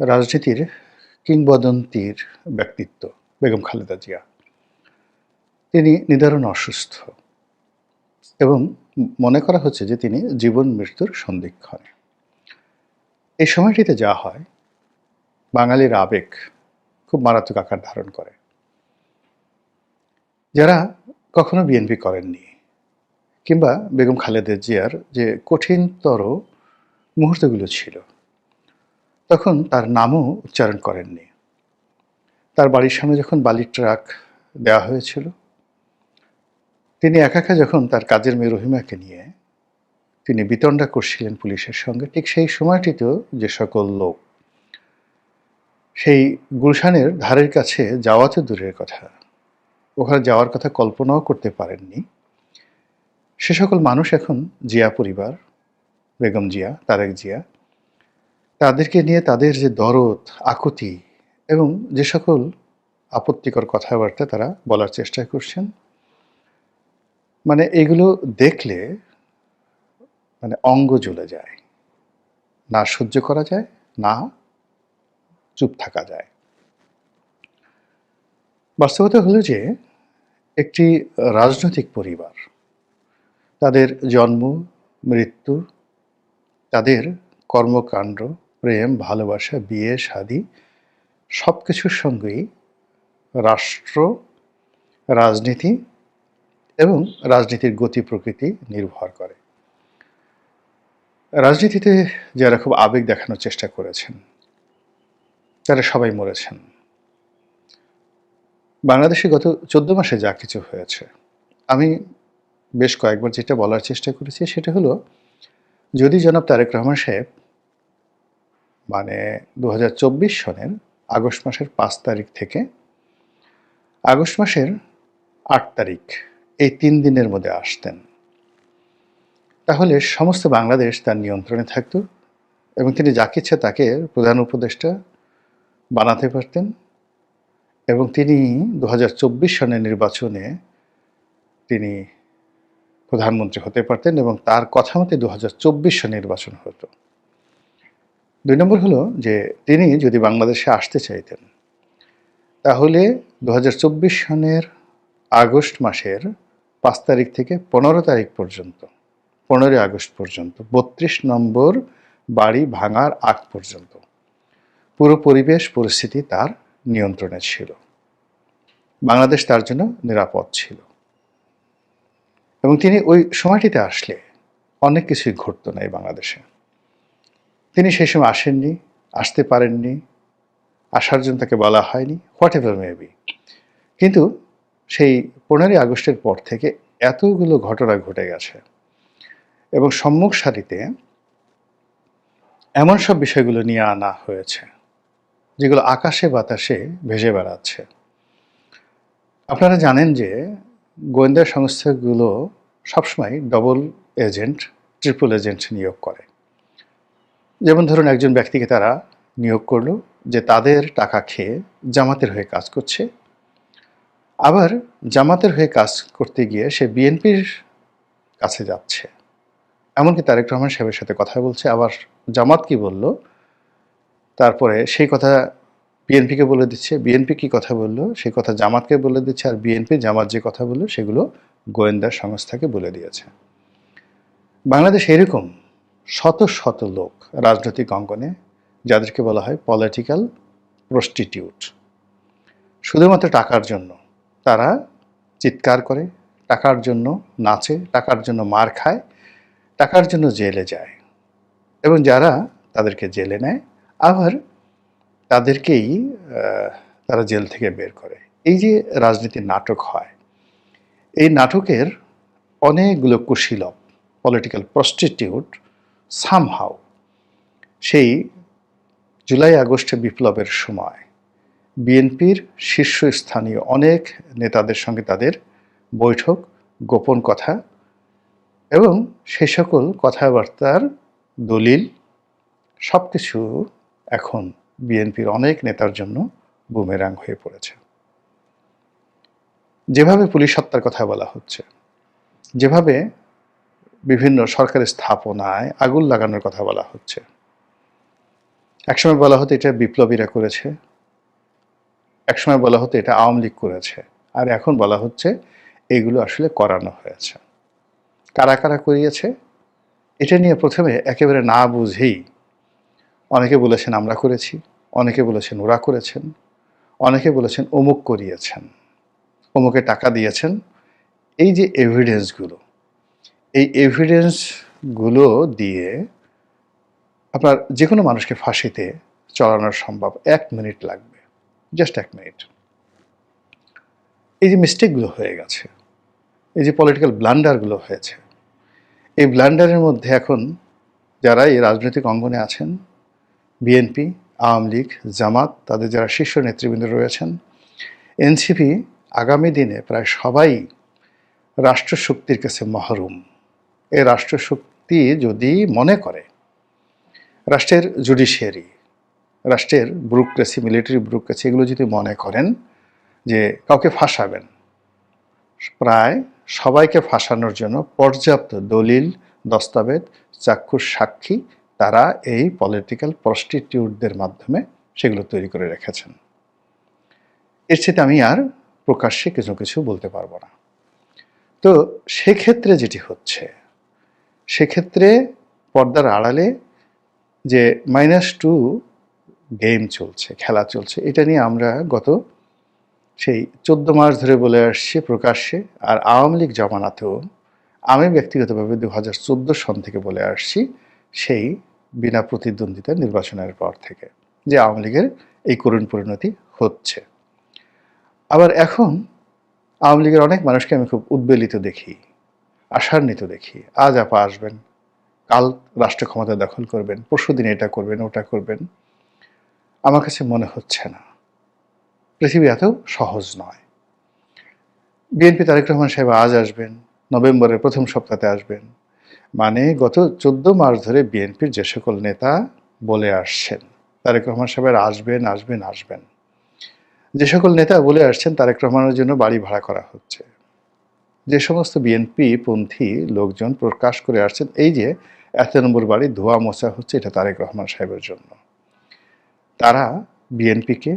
রাজনীতির কিংবদন্তির ব্যক্তিত্ব বেগম খালেদা জিয়া। তিনি নিদারুণ অসুস্থ এবং মনে করা হচ্ছে যে তিনি জীবন মৃত্যুর সন্ধিক্ষণে। এই সময়টিতে যা হয়, বাঙালির আবেগ খুব মারাত্মক আকার ধারণ করে। যারা কখনো বিএনপি করেননি কিংবা বেগম খালেদা জিয়ার যে কঠিনতর মুহূর্তগুলো ছিল তখন তার নামও উচ্চারণ করেননি। তার বাড়ির সামনে যখন বালির ট্রাক দেওয়া হয়েছিল, তিনি একা একা যখন তার কাজের মেয়ে রহিমাকে নিয়ে তিনি বিতণ্ডা করছিলেন পুলিশের সঙ্গে, ঠিক সেই সময়টিতেও যে সকল লোক সেই গুলশানের ধারের কাছে যাওয়া তো দূরের কথা, ওখানে যাওয়ার কথা কল্পনাও করতে পারেননি। সে সকল মানুষ এখন জিয়া পরিবার, বেগম জিয়া, তারেক জিয়া তাদেরকে নিয়ে তাদের যে দরদ, আকুতি এবং যে সকল আপত্তিকর কথাবার্তা তারা বলার চেষ্টা করছেন মানে এগুলো দেখলে মানে অঙ্গ জ্বলে যায়। না সহ্য করা যায়, না চুপ থাকা যায়। বাস্তবতা হলো যে একটি রাজনৈতিক পরিবার, তাদের জন্ম, মৃত্যু, তাদের কর্মকাণ্ড প্রেম, ভালোবাসা, বিয়ে, শাদী সব কিছুর সঙ্গেই রাষ্ট্র, রাজনীতি এবং রাজনীতির গতি প্রকৃতি নির্ভর করে। রাজনীতিতে যারা খুব আবেগ দেখানোর চেষ্টা করেছেন, তারা সবাই মরেছেন। বাংলাদেশে গত চোদ্দ মাসে যা কিছু হয়েছে, আমি বেশ কয়েকবার যেটা বলার চেষ্টা করেছি সেটা হলো, যদি জনাব তারেক রহমান সাহেব মানে দু হাজার চব্বিশ সনের আগস্ট মাসের পাঁচ তারিখ থেকে আগস্ট মাসের আট তারিখ এই তিন দিনের মধ্যে আসতেন। তাহলে সমস্ত বাংলাদেশ তার নিয়ন্ত্রণে থাকত এবং তিনি যাকে ইচ্ছে তাকে প্রধান উপদেষ্টা বানাতে পারতেন এবং তিনি দু হাজার চব্বিশ সনের নির্বাচনে তিনি প্রধানমন্ত্রী হতে পারতেন এবং তার কথা মতে দু সনে নির্বাচন হতো। দুই নম্বর হলো যে তিনি যদি বাংলাদেশে আসতে চাইতেন, তাহলে দু হাজার চব্বিশ সনের আগস্ট মাসের পাঁচ তারিখ থেকে পনেরো তারিখ পর্যন্ত, পনেরোই আগস্ট পর্যন্ত, বত্রিশ নম্বর বাড়ি ভাঙার আগ পর্যন্ত, পুরো পরিবেশ, পরিস্থিতি তার নিয়ন্ত্রণে ছিল। বাংলাদেশ তার জন্য নিরাপদ ছিল। এবং তিনি ওই সময়টিতে আসলে অনেক কিছুই ঘটতো না এই বাংলাদেশে। তিনি সেই সময় আসেননি, আসতে পারেননি, আসার জন্য তাকে বলা হয়নি হোয়াট এভার মেবি কিন্তু সেই পনেরোই আগস্টের পর থেকে এতগুলো ঘটনা ঘটে গেছে। এবং সম্মুখ সারিতে এমন সব বিষয়গুলো নিয়ে আনা হয়েছে, যেগুলো আকাশে বাতাসে ভেসে বেড়াচ্ছে। আপনারা জানেন যে গোয়েন্দা সংস্থাগুলো সবসময় ডবল এজেন্ট ট্রিপল এজেন্ট নিয়োগ করে। যেমন ধরুন একজন ব্যক্তিকে তারা নিয়োগ করল যে তাদের টাকা খেয়ে জামাতের হয়ে কাজ করছে। আবার জামাতের হয়ে কাজ করতে গিয়ে সে বিএনপির কাছে যাচ্ছে। এমনকি তারেক রহমান সাহেবের সাথে কথা বলছে, আবার জামাত কি বলল? তারপরে সেই কথা বিএনপিকে বলে দিচ্ছে, বিএনপি কি কথা বলল? সেই কথা জামাতকে বলে দিচ্ছে, আর বিএনপি জামাত যে কথা বলল সেগুলো গোয়েন্দা সংস্থাকে বলে দিয়েছে। বাংলাদেশ এরকম শত শত লোক রাজনৈতিক অঙ্গনে যাদেরকে বলা হয় পলিটিক্যাল প্রস্টিটিউট শুধুমাত্র টাকার জন্য তারা চিৎকার করে, টাকার জন্য নাচে, টাকার জন্য মার খায়, টাকার জন্য জেলে যায় এবং যারা তাদেরকে জেলে নেয়, আবার তাদেরকেই তারা জেল থেকে বের করে। এই যে রাজনীতির নাটক হয়, এই নাটকের অনেকগুলো কুশীলক পলিটিক্যাল প্রস্টিটিউট সামহাও সেই জুলাই আগস্টে বিপ্লবের সময়, বিএনপির শীর্ষস্থানীয় অনেক নেতাদের সঙ্গে তাদের বৈঠক, গোপন কথা এবং সে সকল কথাবার্তার দলিল সব কিছু এখন বিএনপির অনেক নেতার জন্য বুমেরাং হয়ে পড়েছে। যেভাবে পুলিশ হত্যার কথা বলা হচ্ছে, যেভাবে বিভিন্ন সরকারি স্থাপনায় আগুন লাগানোর কথা বলা হচ্ছে। একসময় বলা হতো এটা বিপ্লবীরা করেছে। একসময় বলা হতো এটা আওয়ামী লীগ করেছে। আর এখন বলা হচ্ছে এগুলো আসলে করানো হয়েছে। কারা কারা করিয়েছে? এটা নিয়ে প্রথমে একেবারে না বুঝেই অনেকে বলেছেন আমরা করেছি, অনেকে বলেছেন ওরা করেছেন, অনেকে বলেছেন অমুক করিয়েছেন, অমুকে টাকা দিয়েছেন। এই যে এভিডেন্সগুলো এই এভিডেন্সগুলো দিয়ে আপনার যে কোনো মানুষকে ফাঁসিতে চড়ানো সম্ভব। এক মিনিট লাগবে। জাস্ট এক মিনিট এই যে মিস্টেকগুলো হয়ে গেছে, এই যে পলিটিক্যাল ব্লান্ডারগুলো হয়েছে, এই ব্লান্ডারের মধ্যে এখন যারা এই রাজনৈতিক অঙ্গনে আছেন বিএনপি আওয়ামী লীগ, জামাত, তাদের যারা শীর্ষ নেতৃবৃন্দ রয়েছেন এনসিপি আগামী দিনে প্রায় সবাই রাষ্ট্রশক্তির কাছে মহরুম। এই রাষ্ট্রশক্তি যদি মনে করে, রাষ্ট্রের জুডিশিয়ারি, রাষ্ট্রের ব্যুরোক্রেসি, মিলিটারি ব্যুরোক্রেসি, এগুলো যদি মনে করেন যে কাউকে ফাঁসাবেন, প্রায় সবাইকে ফাঁসানোর জন্য পর্যাপ্ত দলিল, দস্তাবেজ, চাক্ষুষ সাক্ষী তারা এই পলিটিক্যাল প্রস্টিটিউটদের মাধ্যমে সেগুলো তৈরি করে রেখেছেন। এর সাথে আমি আর প্রকাশ্যে কিছু কিছু বলতে পারব না। তো সেক্ষেত্রে যেটি হচ্ছে সেক্ষেত্রে পর্দার আড়ালে যে মাইনাস টু গেম চলছে, খেলা চলছে, এটা নিয়ে আমরা গত সেই চোদ্দ মাস ধরে বলে আসছি প্রকাশ্যে। আর আওয়ামী লীগ জমানাতেও আমি ব্যক্তিগতভাবে দু হাজার চোদ্দ সন থেকে বলে আসছি সেই বিনা প্রতিদ্বন্দ্বিতা নির্বাচনের পর থেকে যে আওয়ামী লীগের এই করুণ পরিণতি হচ্ছে। আবার এখন আওয়ামী লীগের অনেক মানুষকে আমি খুব উদ্বেলিত দেখি। আশান্বিত দেখি। আজ আপা আসবেন। কাল রাষ্ট্র ক্ষমতা দখল করবেন। পরশু দিন এটা করবেন, ওটা করবেন। আমার কাছে মনে হচ্ছে না। পৃথিবী এত সহজ নয়। বিএনপি তারেক রহমান সাহেব আজ আসবেন। নভেম্বরের প্রথম সপ্তাহে আসবেন। মানে গত চোদ্দ মাস ধরে বিএনপির যে সকল নেতা বলে আসছেন, তারেক রহমান সাহেবের আসবেন আসবেন আসবেন। যে সকল নেতা বলে আসছেন, তারেক রহমানের জন্য বাড়ি ভাড়া করা হচ্ছে। যে সমস্ত বিএনপি পন্থী লোকজন প্রকাশ করে আসছেন, এই যে এত নম্বর বাড়ি ধোয়া মোছা হচ্ছে এটা তারেক রহমান সাহেবের জন্য। তারা বিএনপিকে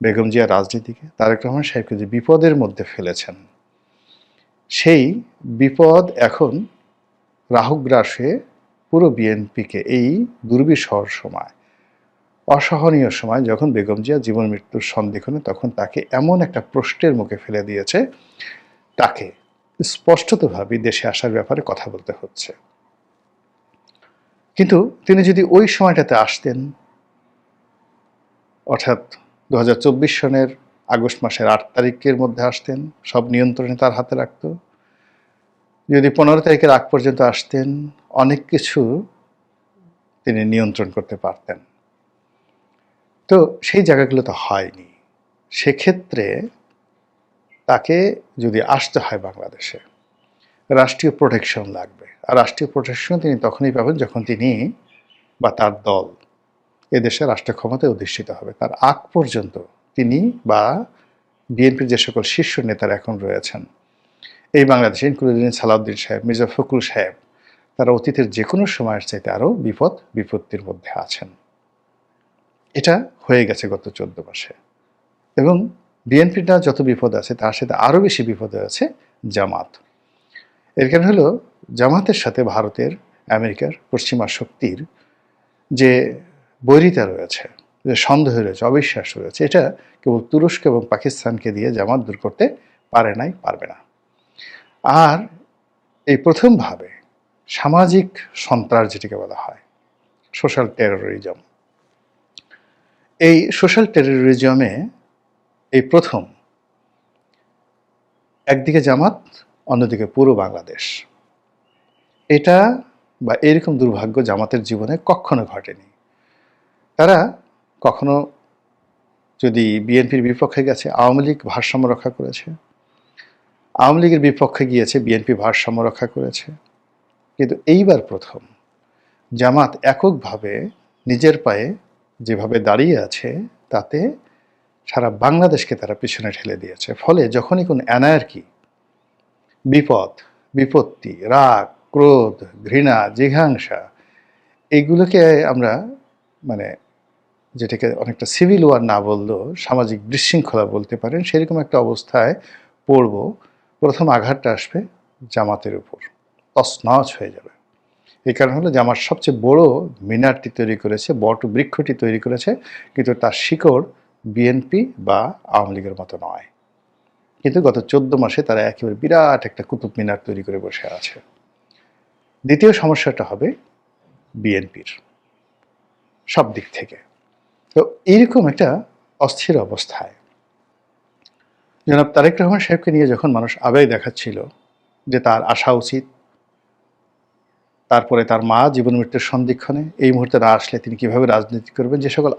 বেগম জিয়া রাজনীতিকে, তারেক রহমান সাহেবকে যে বিপদের মধ্যে ফেলেছেন, সেই বিপদ এখন রাহুগ্রাসে পুরো বিএনপিকে এই দুর্বিষহ সময়, অসহনীয় সময়, যখন বেগম জিয়া জীবন মৃত্যুর সন্দিক্ষণে তখন তাকে এমন একটা প্রশ্নের মুখে ফেলে দিয়েছে, তাকে স্পষ্টতভাবে দেশে আসার ব্যাপারে কথা বলতে হচ্ছে। কিন্তু তিনি যদি ওই সময়টাতে আসতেন, অর্থাৎ দু হাজার চব্বিশ সনের আগস্ট মাসের আট তারিখের মধ্যে আসতেন, সব নিয়ন্ত্রণে তার হাতে রাখত, যদি পনেরো তারিখের আগ পর্যন্ত আসতেন, অনেক কিছু তিনি নিয়ন্ত্রণ করতে পারতেন। তো সেই জায়গাগুলো তো হয়নি। সেক্ষেত্রে তাকে যদি আসতে হয় বাংলাদেশে, রাষ্ট্রীয় প্রোটেকশন লাগবে। আর রাষ্ট্রীয় প্রোটেকশন তিনি তখনই পাবেন যখন তিনি বা তার দল এদেশে রাষ্ট্র ক্ষমতায় অধিষ্ঠিত হবে। তার আগ পর্যন্ত তিনি বা বিএনপির যে সকল শীর্ষ নেতারা এখন রয়েছেন, এই বাংলাদেশে ইনক্লুডিং সালাউদ্দিন সাহেব, মির্জা ফখরুল সাহেব, তারা অতীতের যে কোনো সময়ের চাইতে আরও বিপদ, বিপত্তির মধ্যে আছেন। এটা হয়ে গেছে গত চোদ্দ মাসে। এবং বিএনপিটা যত বিপদ আছে, তার সাথে আরও বেশি বিপদে আছে জামাত। এর কারণ হলো, জামাতের সাথে ভারতের, আমেরিকার পশ্চিমা শক্তির যে বৈরিতা রয়েছে, যে সন্দেহ রয়েছে, অবিশ্বাস রয়েছে, এটা কেবল তুরস্ক এবং পাকিস্তানকে দিয়ে জামাত দূর করতে পারে নাই, পারবে না। আর এই প্রথমভাবে সামাজিক সন্ত্রাস যেটিকে বলা হয় সোশ্যাল টেরোরিজম এই সোশ্যাল টেরোরিজমে এই প্রথম। একদিকে জামাত, অন্যদিকে পুরো বাংলাদেশ। এটা বা এরকম দুর্ভাগ্য জামাতের জীবনে কখনো ঘটেনি। তারা কখনো যদি বিএনপির বিপক্ষে গেছে, আওয়ামী লীগ ভারসাম্য রক্ষা করেছে। আওয়ামী লীগের বিপক্ষে গিয়েছে, বিএনপি ভারসাম্য রক্ষা করেছে। কিন্তু এইবার প্রথম জামাত এককভাবে নিজের পায়ে যেভাবে দাঁড়িয়ে আছে, তাতে সারা বাংলাদেশকে তারা পিছনে ঠেলে দিয়েছে। ফলে যখনই কোনো অ্যানার্কি, বিপদ, বিপত্তি, রাগ, ক্রোধ, ঘৃণা, জিঘাংসা, এগুলোকে আমরা মানে যেটাকে অনেকটা সিভিল ওয়ার না বললেও সামাজিক বিশৃঙ্খলা বলতে পারেন, সেরকম একটা অবস্থায় পড়ব। প্রথম আঘাতটা আসবে জামাতের উপর। তছনছ হয়ে যাবে। এই কারণ হলো জামাত সবচেয়ে বড় মিনারটি তৈরি করেছে, বট বৃক্ষটি তৈরি করেছে, কিন্তু তার শিকড় বিএনপি বা আওয়ামী লীগের মতো নয়। কিন্তু গত চোদ্দ মাসে তারা একেবারে বিরাট একটা কুতুব মিনার তৈরি করে বসে আছে। দ্বিতীয় সমস্যাটা হবে বিএনপির সব দিক থেকে। তো এইরকম একটা অস্থির অবস্থায় জনাব তারেক রহমান সাহেবকে নিয়ে যখন মানুষ আবেগ দেখাচ্ছিল যে তার আসা উচিত, তারপরে তার মা জীবন মৃত্যুর সন্ধিক্ষণে এই মুহূর্তে না আসলে তিনি কীভাবে রাজনীতি করবেন, যে সকল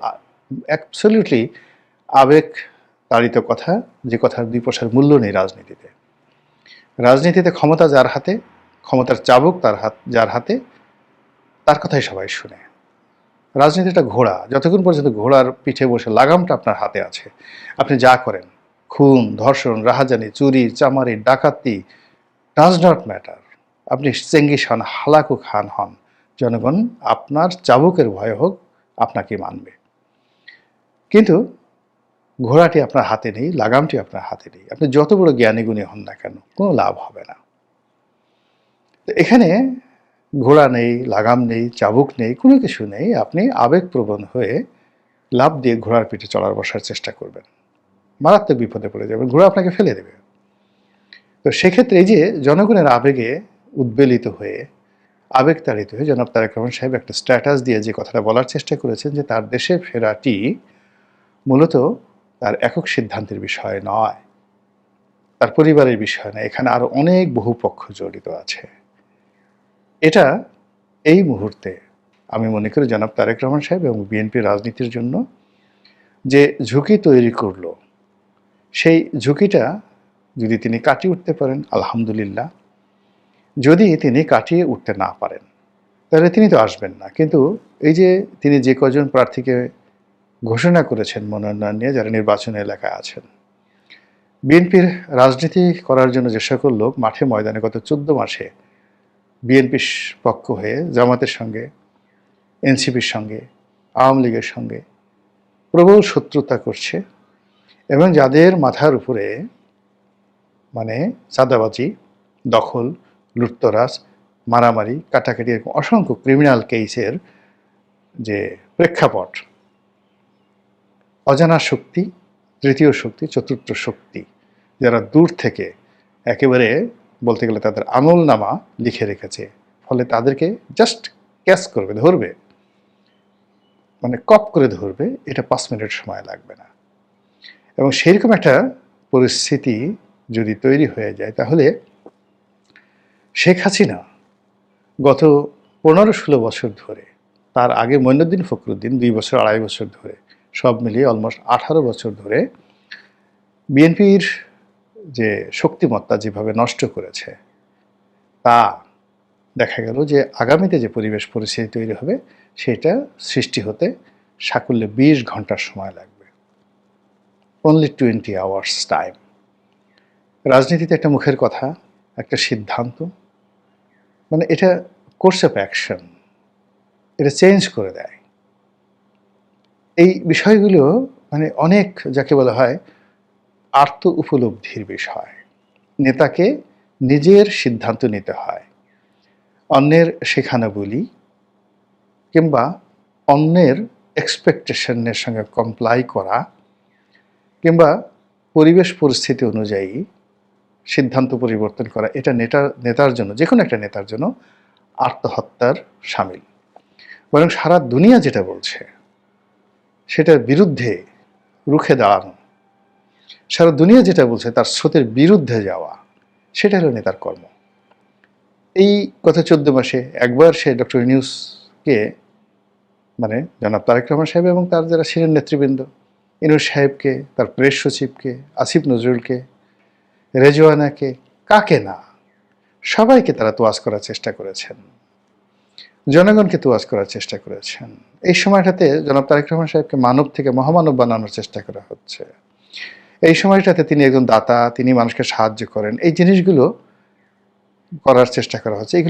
অ্যাবসলিউটলি আবেগ তাড়িত কথা, যে কথার দুই পয়সার মূল্য নেই রাজনীতিতে। রাজনীতিতে ক্ষমতা যার হাতে, ক্ষমতার চাবুক তার হাত, যার হাতে, তার কথাই সবাই শুনে। রাজনীতিটা ঘোড়া, যতক্ষণ পর্যন্ত ঘোড়ার পিঠে বসে লাগামটা আপনার হাতে আছে, আপনি যা করেন, খুন, ধর্ষণ, রাহাজানি, চুরি, চামারি, ডাকাতি ডাজ নট ম্যাটার আপনি চেঙ্গিস হন হালাকু খান হন, জনগণ আপনার চাবুকের ভয় হোক আপনাকে মানবে। কিন্তু ঘোড়াটি আপনার হাতে নেই, লাগামটি আপনার হাতে নেই। আপনি যত বড় জ্ঞানী গুণী হন না কেন, কোনো লাভ হবে না। এখানে ঘোড়া নেই, লাগাম নেই, চাবুক নেই, কোনো কিছু নেই। আপনি আবেগপ্রবণ হয়ে লাভ দিয়ে ঘোড়ার পিঠে চলার বসার চেষ্টা করবেন। মারাত্মক বিপদে পড়ে যাবেন, ঘোড়া আপনাকে ফেলে দেবে। তো সেক্ষেত্রে এই যে জনগণের আবেগে উদ্বেলিত হয়ে আবেগ তাড়িত হয়ে জনাব তারেক রহমান সাহেব একটা স্ট্যাটাস দিয়ে যে কথাটা বলার চেষ্টা করেছেন যে তার দেশে ফেরাটি মূলত তার একক সিদ্ধান্তের বিষয় নয়, তার পরিবারের বিষয় নয়, এখানে আরও অনেক বহু পক্ষ জড়িত আছে। এটা এই মুহূর্তে আমি মনে করি জনাব তারেক রহমান সাহেব এবং বিএনপি রাজনীতির জন্য যে ঝুঁকি তৈরি করল, সেই ঝুঁকিটা যদি তিনি কাটিয়ে উঠতে পারেন, আলহামদুলিল্লাহ। যদি তিনি কাটিয়ে উঠতে না পারেন, তাহলে তিনি তো আসবেন না। কিন্তু এই যে তিনি যে কজন প্রার্থীকে ঘোষণা করেছেন মনোনয়ন নিয়ে যারা নির্বাচনী এলাকায় আছেন। বিএনপির রাজনীতি করার জন্য যে সকল লোক মাঠে ময়দানে গত চোদ্দ মাসে বিএনপির পক্ষ হয়ে জামাতের সঙ্গে, এনসিপির সঙ্গে, আওয়ামী লীগের সঙ্গে প্রবল শত্রুতা করছে এবং যাদের মাথার উপরে মানে চাঁদাবাজি, দখল, লুটতরাজ, মারামারি, কাটাকাটি এরকম অসংখ্য ক্রিমিনাল কেসের যে প্রেক্ষাপট অজানা শক্তি, তৃতীয় শক্তি, চতুর্থ শক্তি, যারা দূর থেকে একেবারে বলতে গেলে তাদের আমল নামা লিখে রেখেছে, ফলে তাদেরকে জাস্ট ক্যাচ করবে, ধরবে। মানে কপ করে ধরবে, এটা পাঁচ মিনিট সময় লাগবে না। এবং সেইরকম একটা পরিস্থিতি যদি তৈরি হয়ে যায়, তাহলে শেখ হাসিনা গত পনেরো ষোলো বছর ধরে, তার আগে মৈনুদ্দিন ফখরুদ্দিন দুই বছর, আড়াই বছর ধরে সব মিলিয়ে অলমোস্ট আঠারো বছর ধরে বিএনপির যে শক্তিমত্তা যেভাবে নষ্ট করেছে, তা দেখা গেল যে আগামীতে যে পরিবেশ পরিস্থিতি তৈরি হবে, সেটা সৃষ্টি হতে সাকুল্যে বিশ ঘণ্টার সময় লাগবে। অনলি টোয়েন্টি আওয়ার্স টাইম রাজনীতিতে একটা মুখের কথা, একটা সিদ্ধান্ত মানে এটা কোর্স অফ অ্যাকশন এটা চেঞ্জ করে দেয়। এই বিষয়গুলো মানে অনেক যাকে বলা হয় আর্ত উপলব্ধির বিষয়। নেতাকে নিজের সিদ্ধান্ত নিতে হয়। অন্যের শেখানো বলি কিংবা অন্যের এক্সপেকটেশনের সঙ্গে কমপ্লাই করা কিংবা পরিবেশ পরিস্থিতি অনুযায়ী সিদ্ধান্ত পরিবর্তন করা, এটা নেতার নেতার জন্য যে কোনো একটা নেতার জন্য আত্মহত্যার সামিল। বরং সারা দুনিয়া যেটা বলছে সেটার বিরুদ্ধে রুখে দাঁড়ানো। সারা দুনিয়া যেটা বলছে, তার স্রোতের বিরুদ্ধে যাওয়া, সেটা হলো নেতার কর্ম। এই গত চোদ্দ মাসে একবার সে ডক্টর নিউজকে মানে জনাব তারেক রহমান সাহেব এবং তার যারা ছিলেন নেতৃবৃন্দ ইনুস সাহেবকে, তার প্রেস সচিবকে, আসিফ নজরুলকে, রেজওয়ানাকে, কাকে না, সবাইকে তারা তোয়াজ করার চেষ্টা করেছেন। জনগণকে তোয়াজ করার চেষ্টা করেছেন। এই সময়টাতে জনাব তারেক রহমান সাহেবকে মানব থেকে মহামানব বানানোর চেষ্টা করা হচ্ছে। এই সময়টাতে তিনি একজন দাতা, তিনি মানুষকে সাহায্য করেন। এই জিনিসগুলো করার চেষ্টা করা হচ্ছে। এগুলো